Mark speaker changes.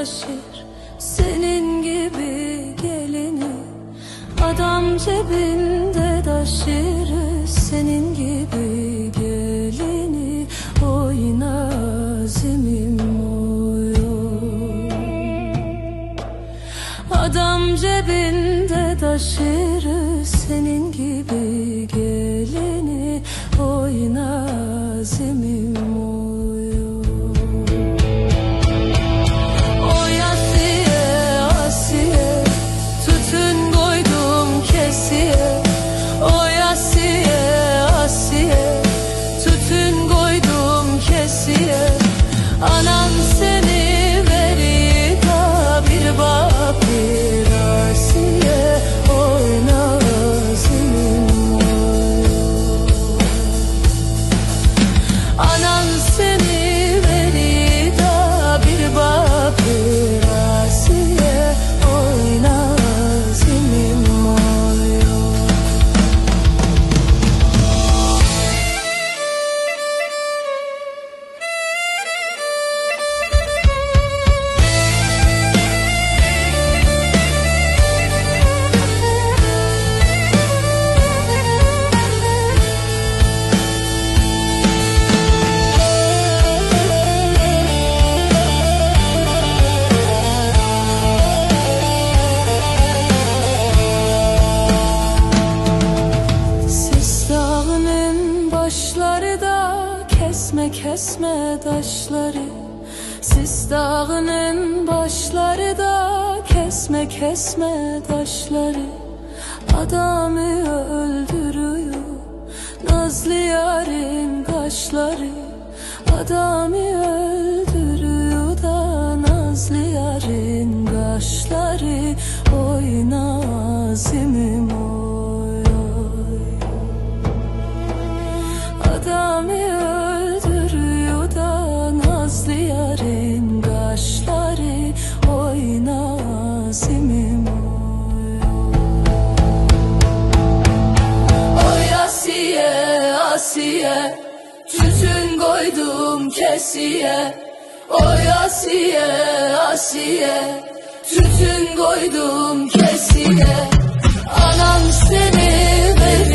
Speaker 1: taşır senin gibi gelini. Adam cebinde taşır senin gibi gelini. Oy nazimim oy. Adam cebinde taşır senin gibi gelini kesme kesme taşları. Sis dağının başları da kesme kesme taşları. Adamı öldürüyor Nazlı yarın kaşları. Adamı öldürüyor da Nazlı yarın kaşları. Oy nazimim oy oy. Adamı kesiye Oy Asiye. Asiye Tütün koydum kesiye. Anan seni da